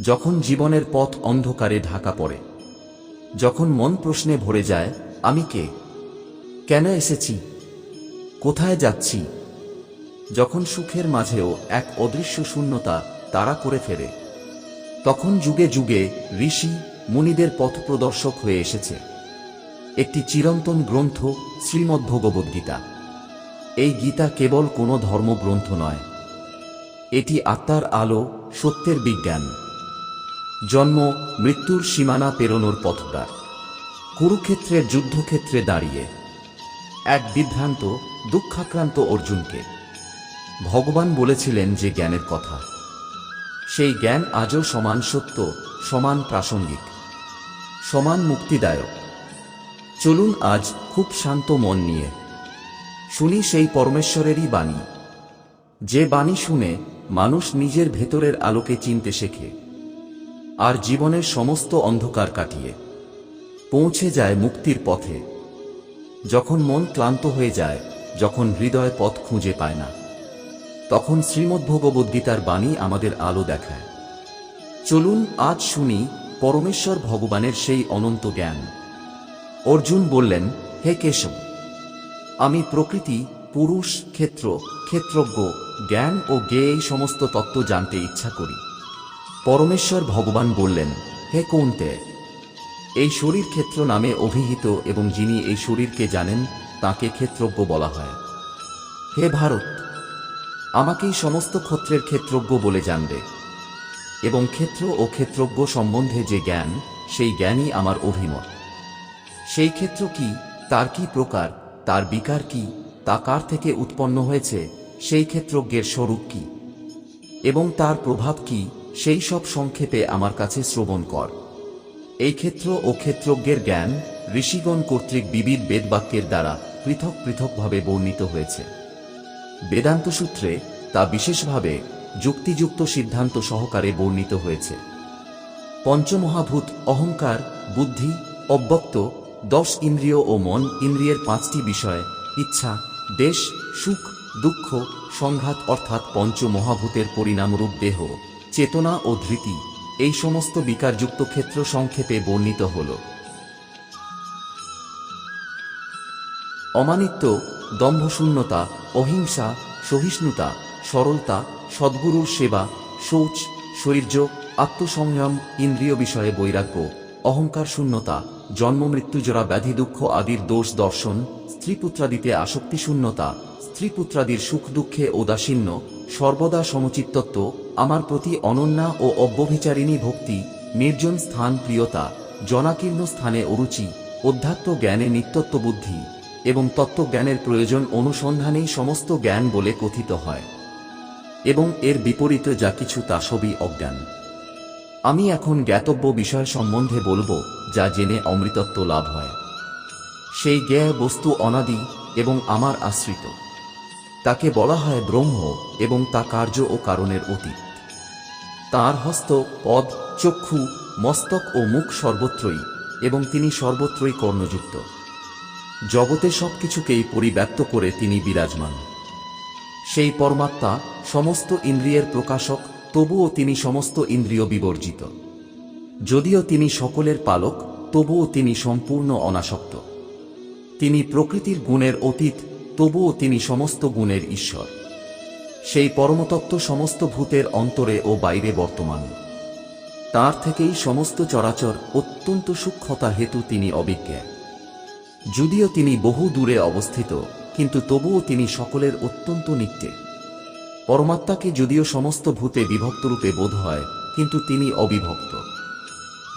যখন জীবনের পথ অন্ধকারে ঢাকা পড়ে, যখন মন প্রশ্নে ভরে যায়, আমি কে? কেন এসেছি? কোথায় যাচ্ছি? যখন সুখের মাঝেও এক অদৃশ্য শূন্যতা তাড়া করে ফেরে, তখন যুগে যুগে ঋষি মুনিদের পথ প্রদর্শক হয়ে এসেছে। একটি চিরন্তন গ্রন্থ শ্রীমদ্ভগবদ্গীতা। এই গীতা কেবল কোনো ধর্মগ্রন্থ নয়। এটি আত্মার আলো, সত্যের বিজ্ঞান। জন্ম, মৃত্যুর সীমানা পেরোনোর পথটা কুরুক্ষেত্রের যুদ্ধক্ষেত্রে দাঁড়িয়ে। এক বিভ্রান্ত, দুঃখাক্রান্ত অর্জুনকে। ভগবান বলেছিলেন যে জ্ঞানের কথা। সেই জ্ঞান আজও সমান সত্য, সমান প্রাসঙ্গিক। সমান মুক্তিদায়ক। চলুন আজ খুব শান্ত মন নিয়ে। শুনি সেই পরমেশ্বরেরই বাণী। যে বাণী শুনে মানুষ নিজের ভেতরের আলোকে চিনতে শেখে। আর জীবনের সমস্ত অন্ধকার কাটিয়ে। পৌঁছে যায় মুক্তির পথে। যখন মন ক্লান্ত হয়ে যায়, যখন হৃদয় পথ খুঁজে পায় না, তখন শ্রীমদ্ভগবদ্গীতার বাণী আমাদের আলো দেখায়। চলুন আজ শুনি পরমেশ্বর ভগবানের সেই অনন্ত জ্ঞান। অর্জুন বললেন, হে কেশব, আমি প্রকৃতি, পুরুষ, ক্ষেত্র, ক্ষেত্রজ্ঞ, জ্ঞান ও জ্ঞে এই সমস্ত তত্ত্ব জানতে ইচ্ছা করি। পরমেশ্বর ভগবান বললেন, হে কৌন্তে? এই শরীর ক্ষেত্র নামে অভিহিত এবং যিনি এই শরীরকে জানেন, তাকে ক্ষেত্রজ্ঞ বলা হয়। হে ভারত, আমাকেই সমস্ত ক্ষত্রের ক্ষেত্রজ্ঞ বলে জানবে। এবং ক্ষেত্র ও ক্ষেত্রজ্ঞ সম্বন্ধে যে জ্ঞান, সেই জ্ঞানই আমার অভিমত। সেই ক্ষেত্র কি, তার কি প্রকার, তার বিকার কি, তা কার থেকে উৎপন্ন হয়েছে, সেই ক্ষেত্রজ্ঞের স্বরূপ কি? এবং তার প্রভাব কি সেই সব সংক্ষেপে আমার কাছে শ্রবণ কর। এই ক্ষেত্র ও ক্ষেত্রজ্ঞের জ্ঞান ঋষিগণ কর্তৃক বিবিধ বেদবাক্যের দ্বারা পৃথক পৃথকভাবে বর্ণিত হয়েছে। বেদান্ত সূত্রে তা বিশেষভাবে যুক্তিযুক্ত সিদ্ধান্ত সহকারে বর্ণিত হয়েছে। পঞ্চমহাভূত অহংকার, বুদ্ধি, অব্যক্ত, দশ ইন্দ্রিয় ও মন ইন্দ্রিয়ের পাঁচটি বিষয়, ইচ্ছা, দেশ, সুখ, দুঃখ, সংঘাত অর্থাৎ পঞ্চমহাভূতের পরিণামরূপ দেহ। চেতনা ও ধৃতি, এই সমস্ত বিকারযুক্ত ক্ষেত্র সংক্ষেপে বর্ণিত হল। অমানিত্য, দম্ভশূন্যতা, অহিংসা, সহিষ্ণুতা, সরলতা, সদ্গুরুর সেবা, শৌচ, শৈর্য, আত্মসংযম, ইন্দ্রিয় বিষয়ে বৈরাগ্য, অহংকার শূন্যতা, জন্ম মৃত্যুজরা ব্যাধি দুঃখ আদির দোষ দর্শন, স্ত্রীপুত্রাদিতে আসক্তি শূন্যতা, স্ত্রীপুত্রাদির সুখ দুঃখে উদাসীন্য সর্বদা সমচিত্তত্ব আমার প্রতি অনন্যা ও অব্যভিচারিণী ভক্তি, নির্জন স্থান প্রিয়তা, জনাকীর্ণ স্থানে অরুচি, অধ্যাত্ম জ্ঞানে নিত্যত্ব বুদ্ধি, এবং তত্ত্বজ্ঞানের প্রয়োজন অনুসন্ধানেই সমস্ত জ্ঞান বলে কথিত হয়, এবং এর বিপরীতে যা কিছু তা সবই অজ্ঞান। আমি এখন জ্ঞাতব্য বিষয় সম্বন্ধে বলব, যা জেনে অমৃতত্ব লাভ হয়। সেই জ্ঞেয় বস্তু অনাদি, এবং আমার আশ্রিত। তাকে বলা হয় ব্রহ্ম এবং তা কার্য ও কারণের অতীত। তার হস্ত, পদ, চক্ষু, মস্তক ও মুখ সর্বত্রই এবং তিনি সর্বত্রই কর্ণযুক্ত। জগতে সবকিছুকেই পরিব্যাপ্ত করে তিনি বিরাজমান। সেই পরমাত্মা সমস্ত ইন্দ্রিয়ের প্রকাশক, তবুও তিনি সমস্ত ইন্দ্রিয় বিবর্জিত। যদিও তিনি সকলের পালক, তবুও তিনি সম্পূর্ণ অনাসক্ত। তিনি প্রকৃতির গুণের অতীত তবুও তিনি সমস্ত গুণের ঈশ্বর। সেই পরমতত্ত্ব সমস্ত ভূতের অন্তরে ও বাইরে বর্তমান। তার থেকেই সমস্ত চরাচর অত্যন্ত সূক্ষ্মতা হেতু তিনি অবিজ্ঞা যদিও তিনি বহু দূরে অবস্থিত, কিন্তু তবুও তিনি সকলের অত্যন্ত নিত্যে। পরমাত্মাকে যদিও সমস্ত ভূতে বিভক্তরূপে বোধ হয়, কিন্তু তিনি অবিভক্ত।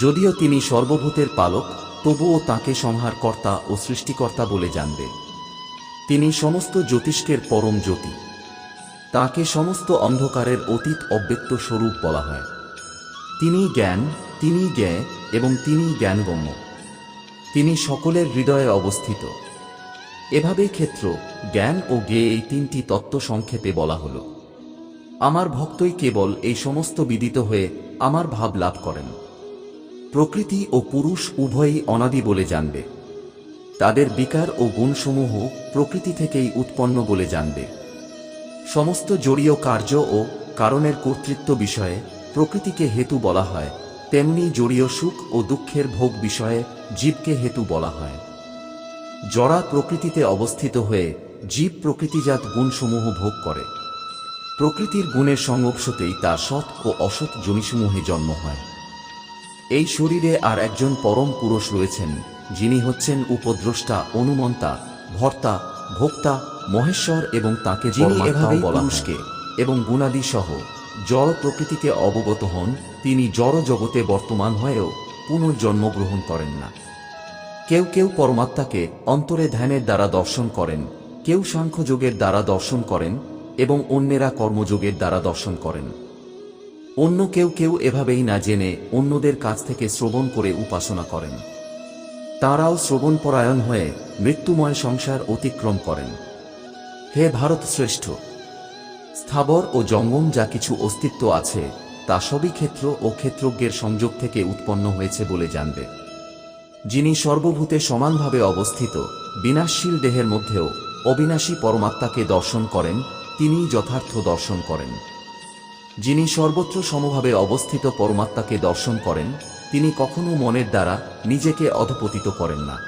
যদিও তিনি সর্বভূতের পালক, তবুও তাকে সংহারকর্তা ও সৃষ্টিকর্তা বলে জানবে। তিনি সমস্ত জ্যোতিষ্কের পরম জ্যোতি। তাকে সমস্ত অন্ধকারের অতীত অব্যক্ত স্বরূপ বলা হয়। তিনি জ্ঞান তিনি জ্ঞে এবং তিনি জ্ঞানগম্য। তিনি সকলের হৃদয়ে অবস্থিত। এভাবে ক্ষেত্র, জ্ঞান ও জ্ঞে এই তিনটি তত্ত্ব সংক্ষেপে বলা হল। আমার ভক্তই কেবল এই সমস্ত বিদিত হয়ে আমার ভাব লাভ করেন। প্রকৃতি ও পুরুষ উভয়ই অনাদি বলে জানবে। তাদের বিকার ও গুণসমূহ প্রকৃতি থেকেই উৎপন্ন বলে জানবে। সমস্ত জড়ীয় কার্য ও কারণের কর্তৃত্ব বিষয়ে প্রকৃতিকে হেতু বলা হয়, তেমনি জড়ীয় সুখ ও দুঃখের ভোগ বিষয়ে জীবকে হেতু বলা হয়। জড়া প্রকৃতিতে অবস্থিত হয়ে জীব প্রকৃতিজাত গুণসমূহ ভোগ করে। প্রকৃতির গুণের সংবৎসতেই তা সৎ ও অসৎ জমিসমূহে জন্ম হয়। এই শরীরে আর একজন পরম পুরুষ রয়েছেন যিনি হচ্ছেন উপদ্রষ্টা অনুমন্তা ভর্তা ভোক্তা মহেশ্বর এবং তাকে যিনি এভাবেই পুরুষকে এবং গুণাদি সহ জড় প্রকৃতিকে অবগত হন তিনি জড় জগতে বর্তমান হয়েও পুনর্জন্ম গ্রহণ করেন না। কেউ কেউ পরমাত্মাকে অন্তরে ধ্যানের দ্বারা দর্শন করেন কেউ সাংখ্যযোগের দ্বারা দর্শন করেন এবং অন্যেরা কর্মযোগের দ্বারা দর্শন করেন। অন্য কেউ কেউ এভাবেই না জেনে অন্যদের কাছ থেকে শ্রবণ করে উপাসনা করেন। তারাও শ্রবণপরায়ণ হয়ে মৃত্যুময় সংসার অতিক্রম করেন। হে ভারত শ্রেষ্ঠ স্থাবর ও জঙ্গম যা কিছু অস্তিত্ব আছে, তা সবই ক্ষেত্র ও ক্ষেত্রজ্ঞের সংযোগ থেকে উৎপন্ন হয়েছে বলে জানবে। যিনি সর্বভূতে সমানভাবে অবস্থিত, বিনাশশীল দেহের মধ্যেও অবিনাশী পরমাত্মাকে দর্শন করেন, তিনিই যথার্থ দর্শন করেন। যিনি সর্বত্র সমভাবে অবস্থিত পরমাত্মাকে দর্শন করেন, তিনি কখনো মনের দ্বারা নিজেকে অধপতিত করেন না।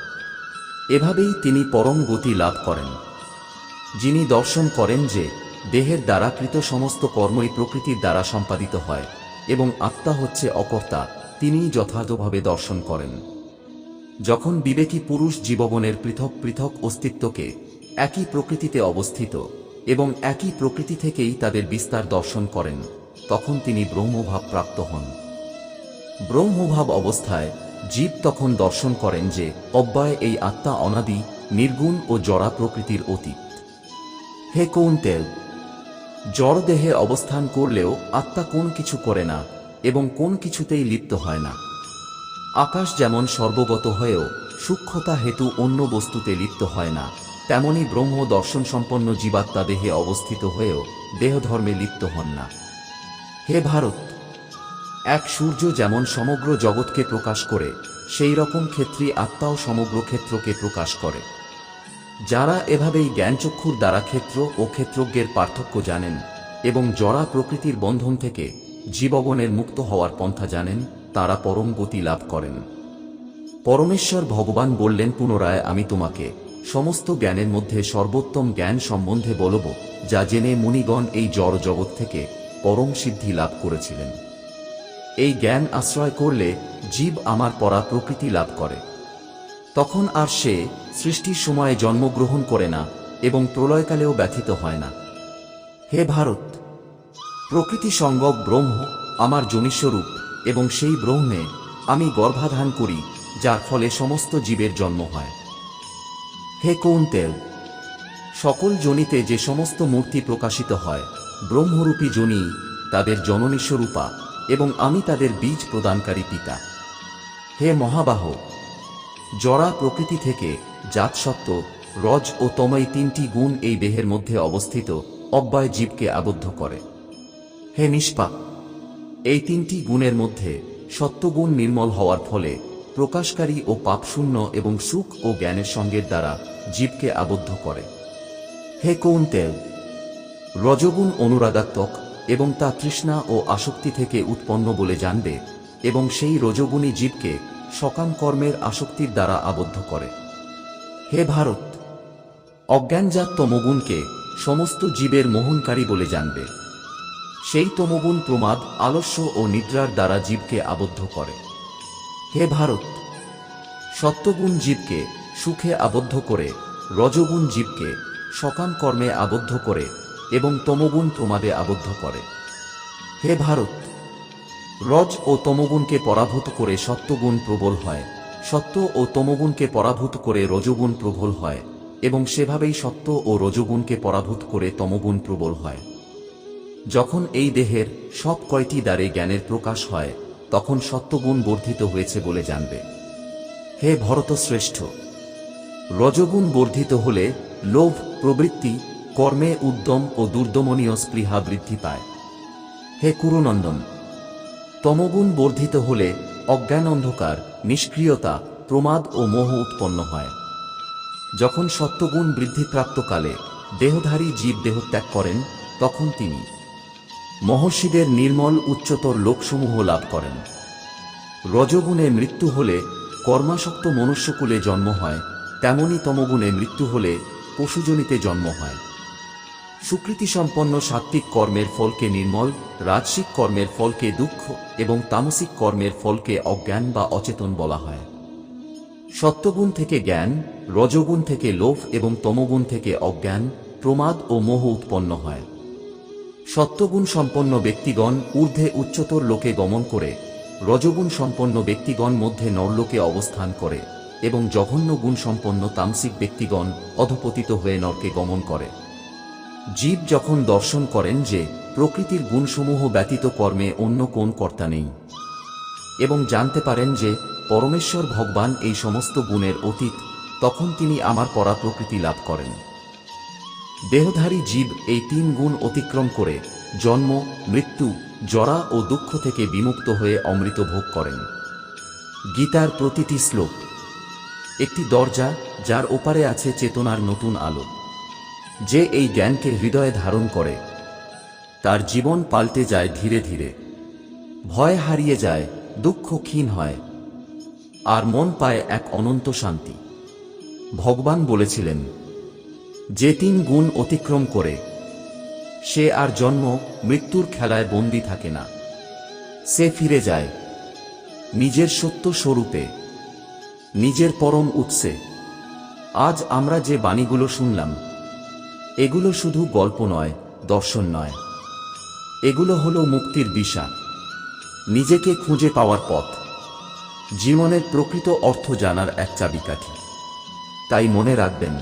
এভাবেই তিনি পরম গতি লাভ করেন। যিনি দর্শন করেন যে, দেহের দ্বারা কৃত সমস্ত কর্মই প্রকৃতির দ্বারা সম্পাদিত হয়, এবং আত্মা হচ্ছে অকর্তা, তিনিই যথাযথভাবে দর্শন করেন। যখন বিবেকী পুরুষ জীববনের পৃথক পৃথক অস্তিত্বকে একই প্রকৃতিতে অবস্থিত এবং একই প্রকৃতি থেকেই তাদের বিস্তার দর্শন করেন, তখন তিনি ব্রহ্মভাব প্রাপ্ত হন। ব্রহ্মভাব অবস্থায় জীব তখন দর্শন করেন যে, অব্যয় এই আত্মা অনাদি, নির্গুণ ও জড়া প্রকৃতির অতীত। হে কৌন্তেল জড় দেহে অবস্থান করলেও আত্মা কোন কিছু করে না এবং কোন কিছুতেই লিপ্ত হয় না। আকাশ যেমন সর্বগত হয়েও সূক্ষ্মতা হেতু অন্য বস্তুতে লিপ্ত হয় না। তেমনি ব্রহ্ম দর্শন সম্পন্ন জীবাত্মা দেহে অবস্থিত হয়েও দেহধর্মে লিপ্ত হন না। হে ভারত, এক সূর্য যেমন সমগ্র জগৎকে প্রকাশ করে সেই রকম ক্ষেত্রী আত্মাও সমগ্র ক্ষেত্রকে প্রকাশ করে। যারা এভাবেই জ্ঞানচক্ষুর দ্বারা ক্ষেত্র ও ক্ষেত্রজ্ঞের পার্থক্য জানেন এবং জড়া প্রকৃতির বন্ধন থেকে জীবগণের মুক্ত হওয়ার পন্থা জানেন, তারা পরম গতি লাভ করেন। পরমেশ্বর ভগবান বললেন পুনরায়, আমি তোমাকে সমস্ত জ্ঞানের মধ্যে সর্বোত্তম জ্ঞান সম্বন্ধে বলব, যা জেনে মুনিগণ এই জড় জগৎ থেকে পরম সিদ্ধি লাভ করেছিলেন। এই জ্ঞান আশ্রয় করলে জীব আমার পরা প্রকৃতি লাভ করে। তখন আর সে সৃষ্টির সময়ে জন্মগ্রহণ করে না এবং প্রলয়কালেও ব্যথিত হয় না। হে ভারত প্রকৃতি সঙ্গক ব্রহ্ম আমার জনিস্বরূপ এবং সেই ব্রহ্মে আমি গর্ভাধান করি, যার ফলে সমস্ত জীবের জন্ম হয়। হে কৌন্তেল, সকল জনিতে যে সমস্ত মূর্তি প্রকাশিত হয়, ব্রহ্মরূপী জনি তাদের জননীস্বরূপা এবং আমি তাদের বীজ প্রদানকারী পিতা। হে মহাবাহ, জরা প্রকৃতি থেকে জাতসত্ত্ব রজ ও তময় তিনটি গুণ এই দেহের মধ্যে অবস্থিত অব্যয় জীবকে আবদ্ধ করে। হে নিষ্পাপ, এই তিনটি গুণের মধ্যে সত্যগুণ নির্মল হওয়ার ফলে প্রকাশকারী ও পাপশূন্য এবং সুখ ও জ্ঞানের সঙ্গের দ্বারা জীবকে আবদ্ধ করে। হে কৌন্তেল রজগুণ অনুরাগাত্মক এবং তা তৃষ্ণা ও আসক্তি থেকে উৎপন্ন বলে জানবে এবং সেই রজগুণী জীবকে সকাম কর্মের আসক্তির দ্বারা আবদ্ধ করে। হে ভারত অজ্ঞানজাত তমগুণকে সমস্ত জীবের মোহনকারী বলে জানবে। সেই তমগুণ প্রমাদ আলস্য ও নিদ্রার দ্বারা জীবকে আবদ্ধ করে। হে ভারত, সত্যগুণ জীবকে সুখে আবদ্ধ করে রজগুণ জীবকে সকাম কর্মে আবদ্ধ করে এবং তমগুণ প্রমাদে আবদ্ধ করে। হে ভারত, রজ ও তমগুণকে পরাভূত করে সত্যগুণ প্রবল হয়, সত্য ও তমগুণকে পরাভূত করে রজগুণ প্রবল হয় এবং সেভাবেই সত্য ও রজগুণকে পরাভূত করে তমগুণ প্রবল হয়। যখন এই দেহের সব কয়টি দ্বারে জ্ঞানের প্রকাশ হয়, তখন সত্যগুণ বর্ধিত হয়েছে বলে জানবে। হে ভরতশ্রেষ্ঠ রজগুণ বর্ধিত হলে লোভ, প্রবৃত্তি, কর্মে উদ্যম ও দুর্দমনীয় স্পৃহা বৃদ্ধি পায়। হে কুরুনন্দন, তমগুণ বর্ধিত হলে অজ্ঞান অন্ধকার, নিষ্ক্রিয়তা, প্রমাদ ও মোহ উৎপন্ন হয়। যখন সত্যগুণ বৃদ্ধিপ্রাপ্তকালে দেহধারী জীব দেহত্যাগ করেন, তখন তিনি মহর্ষিদের নির্মল উচ্চতর লোকসমূহ লাভ করেন। রজগুণে মৃত্যু হলে কর্মাসক্ত মনুষ্যকুলে জন্ম হয় তেমনি তমগুণে মৃত্যু হলে পশুজনিতে জন্ম হয়। সুকৃতিসম্পন্ন সাত্ত্বিক কর্মের ফলকে নির্মল, রাজসিক কর্মের ফলকে দুঃখ এবং তামসিক কর্মের ফলকে অজ্ঞান বা অচেতন বলা হয়। সত্যগুণ থেকে জ্ঞান, রজগুণ থেকে লোভ এবং তমগুণ থেকে অজ্ঞান, প্রমাদ ও মোহ উৎপন্ন হয়। সত্যগুণ সম্পন্ন ব্যক্তিগণ ঊর্ধ্বে উচ্চতর লোকে গমন করে, রজগুণ সম্পন্ন ব্যক্তিগণ মধ্যে নরলোকে অবস্থান করে। এবং জঘন্য গুণ সম্পন্ন তামসিক ব্যক্তিগণ অধপতিত হয়ে নরকে গমন করে। জীব যখন দর্শন করেন যে প্রকৃতির গুণসমূহ ব্যতীত কর্মে অন্য কোন কর্তা নেই, এবং জানতে পারেন যে পরমেশ্বর ভগবান এই সমস্ত গুণের অতীত, তখন তিনি আমার পরা প্রকৃতি লাভ করেন। দেহধারী জীব এই তিন গুণ অতিক্রম করে জন্ম, মৃত্যু, জরা ও দুঃখ থেকে বিমুক্ত হয়ে অমৃত ভোগ করেন। গীতার প্রতিটি শ্লোক একটি দরজা যার ওপারে আছে চেতনার নতুন আলো। যে এই জ্ঞানকে হৃদয়ে ধারণ করে, তার জীবন পাল্টে যায় ধীরে ধীরে। ভয় হারিয়ে যায়, দুঃখ ক্ষীণ হয়, আর মন পায় এক অনন্ত শান্তি। ভগবান বলেছিলেন, যে তিন গুণ অতিক্রম করে, সে আর জন্ম মৃত্যুর খেলায় বন্দী থাকে না। সে ফিরে যায়, নিজের সত্য স্বরূপে। নিজের পরম উৎসে। আজ আমরা যে বাণীগুলো শুনলাম, এগুলো শুধু গল্প নয়, দর্শন নয়। এগুলো হলো মুক্তির দিশা, নিজেকে খুঁজে পাওয়ার পথ, জীবনের প্রকৃত অর্থ জানার এক চাবিকাঠি। তাই মনে রাখবেন,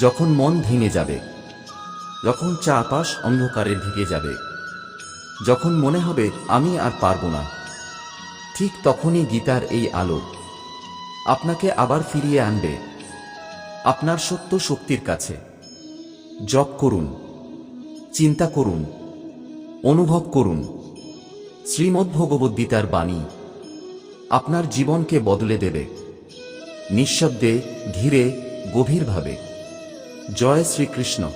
যখন মন ভেঙে যাবে, যখন চারপাশ অন্ধকারে ঢেকে যাবে, যখন মনে হবে, আমি আর পারব না, ঠিক তখনই গীতার এই আলো আপনাকে আবার ফিরিয়ে আনবে। আপনার সত্য শক্তির কাছে। জপ করুন। চিন্তা করুন। অনুভব করুন। শ্রীমদ্ভগবদ্গীতার বাণী আপনার জীবনকে বদলে দেবে। নিঃশব্দে, ধীরে, গভীরভাবে। জয় শ্রীকৃষ্ণ।